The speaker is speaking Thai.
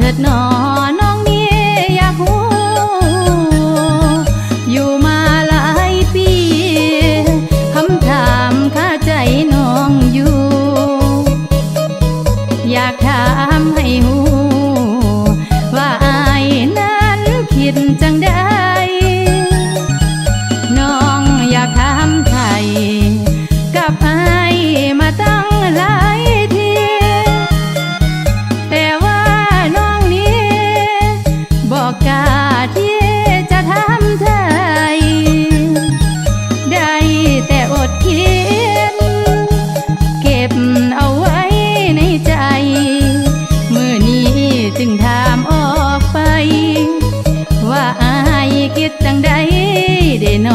เถิดหนอน้องนี่อยากหูอยู่มาหลายปีคำถามข้าใจน้องอยู่ อยากถามให้หู คิดจังใดเด่น